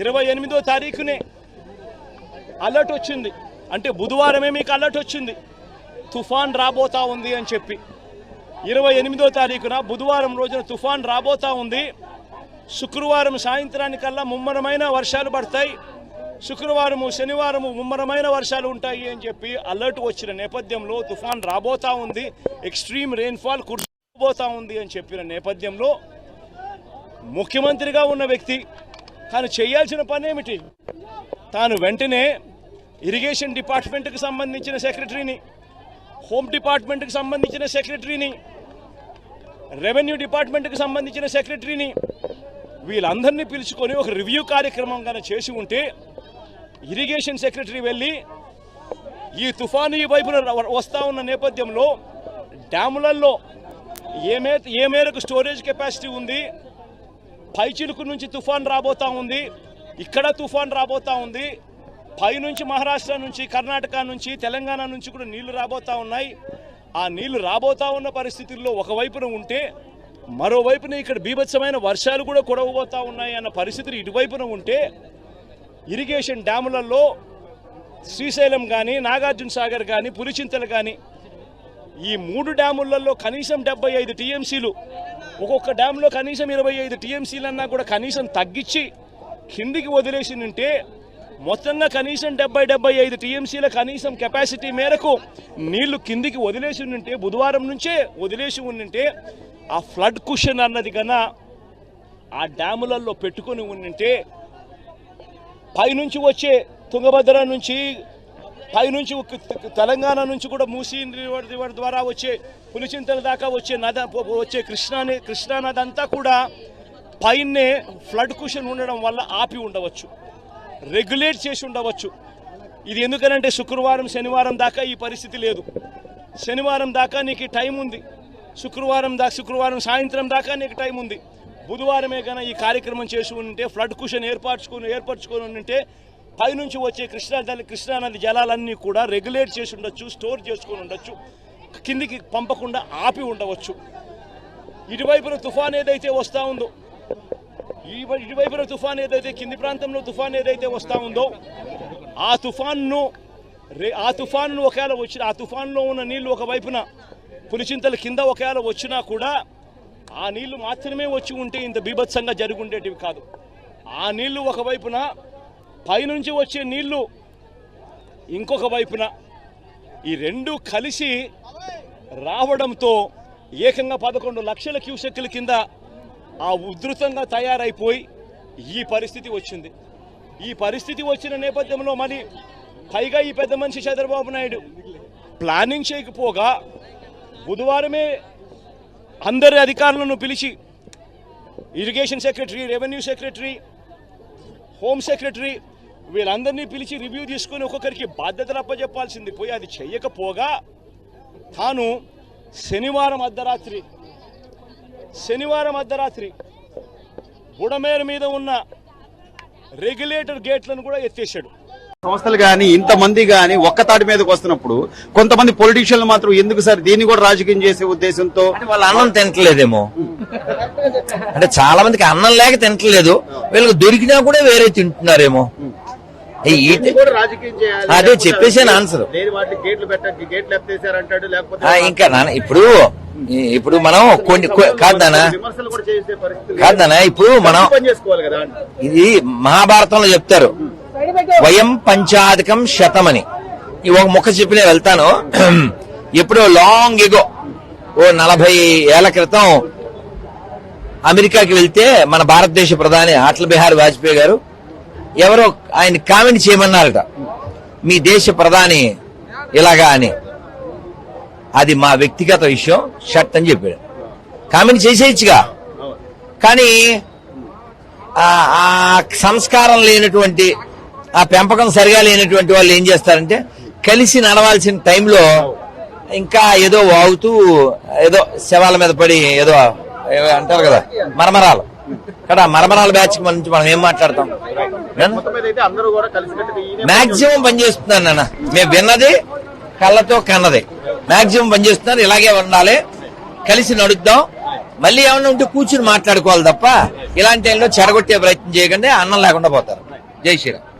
ఇరవై ఎనిమిదో తారీఖునే అలర్ట్ వచ్చింది. అంటే బుధవారమే మీకు అలర్ట్ వచ్చింది. తుఫాన్ రాబోతా ఉంది అని చెప్పి. ఇరవై ఎనిమిదో తారీఖున బుధవారం రోజున తుఫాన్ రాబోతా ఉంది. శుక్రవారం సాయంత్రానికల్లా ముమ్మరమైన వర్షాలు పడతాయి. శుక్రవారము శనివారము ముమ్మరమైన వర్షాలు ఉంటాయి అని చెప్పి అలర్ట్ వచ్చిన నేపథ్యంలో తుఫాన్ రాబోతా ఉంది. ఎక్స్ట్రీమ్ రెయిన్ఫాల్ కుర్చోబోతా ఉంది అని చెప్పిన నేపథ్యంలో ముఖ్యమంత్రిగా ఉన్న వ్యక్తి తాను చేయాల్సిన పని ఏమిటి తాను వెంటనే ఇరిగేషన్ డిపార్ట్మెంట్కి సంబంధించిన సెక్రటరీని హోమ్ డిపార్ట్మెంట్కి సంబంధించిన సెక్రటరీని రెవెన్యూ డిపార్ట్మెంట్కి సంబంధించిన సెక్రటరీని వీళ్ళందరినీ పిలుచుకొని ఒక రివ్యూ కార్యక్రమం కనుక చేసి ఉంటే ఇరిగేషన్ సెక్రటరీ వెళ్ళి ఈ తుఫాను ఈ వైపున వస్తూ ఉన్న నేపథ్యంలో డ్యాములలో ఏ మే ఏ మేరకు స్టోరేజ్ కెపాసిటీ ఉంది? పైచిలుకు నుంచి తుఫాన్ రాబోతా ఉంది. ఇక్కడ తుఫాన్ రాబోతా ఉంది. పైనుంచి మహారాష్ట్ర నుంచి కర్ణాటక నుంచి తెలంగాణ నుంచి కూడా నీళ్ళు రాబోతా ఉన్నాయి. ఆ నీళ్ళు రాబోతా ఉన్న పరిస్థితుల్లో ఒకవైపున ఉంటే మరోవైపున ఇక్కడ బీభత్సమైన వర్షాలు కూడా కొడవబోతూ ఉన్నాయి అన్న పరిస్థితులు ఇటువైపున ఉంటే ఇరిగేషన్ డ్యాములలో శ్రీశైలం కానీ నాగార్జున సాగర్ కానీ పులిచింతలు కానీ ఈ మూడు డ్యాములలో కనీసం డెబ్బై ఐదు టీఎంసీలు. ఒక్కొక్క డ్యాంలో కనీసం ఇరవై ఐదు టీఎంసీలన్నా కూడా కనీసం తగ్గించి కిందికి వదిలేసి ఉంటే మొత్తంగా కనీసం డెబ్బై డెబ్బై ఐదు టీఎంసీల కనీసం కెపాసిటీ మేరకు నీళ్ళు కిందికి వదిలేసి ఉంటే బుధవారం నుంచే వదిలేసి ఉంటే ఆ ఫ్లడ్ కుషన్ అన్నది కన్నా ఆ డ్యాములలో పెట్టుకొని ఉంటే పైనుంచి వచ్చే తుంగభద్ర నుంచి పైనుంచి తెలంగాణ నుంచి కూడా మూసీ రివర్ ద్వారా వచ్చే పులిచింతల దాకా వచ్చే నద వచ్చే కృష్ణాని కృష్ణా నది అంతా కూడా పైనే ఫ్లడ్ కుషన్ ఉండడం వల్ల ఆపి ఉండవచ్చు. రెగ్యులేట్ చేసి ఉండవచ్చు. ఇది ఎందుకనంటే శుక్రవారం శనివారం దాకా ఈ పరిస్థితి లేదు. శనివారం దాకా నీకు టైం ఉంది. శుక్రవారం దాకా శుక్రవారం సాయంత్రం దాకా నీకు టైం ఉంది. బుధవారమే కనుక ఈ కార్యక్రమం చేసి ఉంటే ఫ్లడ్ కుషన్ ఏర్పరచుకుని ఏర్పరచుకొని ఉంటే పైనుంచి వచ్చే కృష్ణా కృష్ణానది కృష్ణా నది జలాలన్నీ కూడా రెగ్యులేట్ చేసి ఉండొచ్చు స్టోర్ చేసుకొని ఉండొచ్చు కిందికి పంపకుండా ఆపి ఉండవచ్చు. ఇటువైపున తుఫాన్ ఏదైతే వస్తూ ఉందో ఈ ఇటువైపున తుఫాన్ ఏదైతే కింది ప్రాంతంలో తుఫాన్ ఏదైతే వస్తూ ఉందో ఆ తుఫాన్ను రే ఆ తుఫాన్ను ఒకవేళ వచ్చిన ఆ తుఫాన్లో ఉన్న నీళ్ళు ఒకవైపున పులిచింతల కింద ఒకవేళ వచ్చినా కూడా ఆ నీళ్ళు మాత్రమే వచ్చి ఉంటే ఇంత బీభత్సంగా జరుగుండేటివి కాదు. ఆ నీళ్ళు ఒకవైపున పైనుంచి వచ్చే నీళ్ళు ఇంకొక వైపున. ఈ రెండు కలిసి రావడంతో ఏకంగా పదకొండు లక్షల క్యూసెక్ల కింద ఆ ఉధృతంగా తయారైపోయి ఈ పరిస్థితి వచ్చింది. ఈ పరిస్థితి వచ్చిన నేపథ్యంలో మరి పైగా ఈ పెద్ద మనిషి చంద్రబాబు నాయుడు ప్లానింగ్ చేయకపోగా బుధవారమే అందరి అధికారులను పిలిచి irrigation secretary revenue secretary home secretary వీళ్ళందరినీ పిలిచి రివ్యూ తీసుకొని ఒక్కొక్కరికి బాధ్యతలు అప్పచెప్పాల్సింది పోయి అది చెయ్యకపోగా తాను శనివారం అర్ధరాత్రి శనివారం అర్ధరాత్రి బుడమేరు మీద ఉన్న రెగ్యులేటర్ గేట్లను కూడా ఎత్తేసాడు సంస్థలు గాని ఇంతమంది గాని ఒక్క తాటి మీదకి వస్తున్నప్పుడు కొంతమంది పొలిటీషియన్లు మాత్రం ఎందుకు సార్ దీన్ని కూడా రాజకీయం చేసే ఉద్దేశంతో? వాళ్ళ అన్నం తింటలేదేమో. అంటే చాలా మందికి అన్నం లేక తింటలేదు. వీళ్ళకి దొరికినా కూడా వేరే తింటున్నారేమో. అదే చెప్పేసాను ఆన్సర్ ఇంకా నాన్న ఇప్పుడు ఇప్పుడు మనం కొన్ని కాదు నాన్న. కాదు ఇప్పుడు మనం ఇది మహాభారతంలో చెప్తారు వయం పంచాధికం శతమని. ఈ ఒక ముక్క చెప్పి నేను వెళ్తాను. ఎప్పుడో లాంగ్ ఎగో ఓ నలభై ఏళ్ళ క్రితం అమెరికాకి వెళ్తే మన భారతదేశ ప్రధాని అటల్ బిహారీ వాజ్పేయి గారు ఎవరో ఆయన కామెంట్ చేయమన్నారట. మీ దేశ ప్రధాని ఇలాగా అని. అది మా వ్యక్తిగత విషయం షర్ట్ అని చెప్పాడు. కామెంట్ చేసేయచ్చుగా. కానీ ఆ సంస్కారం లేనటువంటి ఆ పెంపకం సరిగా లేనటువంటి వాళ్ళు ఏం చేస్తారంటే కలిసి నడవాల్సిన టైంలో ఇంకా ఏదో వాగుతూ ఏదో శవాల మీద పడి ఏదో అంటారు కదా మరమరాలు. కదా మరమరాల బ్యాచ్ నుంచి మనం ఏం మాట్లాడతాం? మాక్సిమం పనిచేస్తున్నాను నాన్న. మేము విన్నది కళ్ళతో కన్నది. మాక్సిమం పనిచేస్తున్నారు ఇలాగే ఉండాలి. కలిసి నడుద్దాం. మళ్ళీ ఏమన్నా ఉంటే కూర్చుని మాట్లాడుకోవాలి తప్ప ఇలాంటి టైంలో చెడగొట్టే ప్రయత్నం చేయకండి అన్నం లేకుండా పోతారు. జై శ్రీరామ్.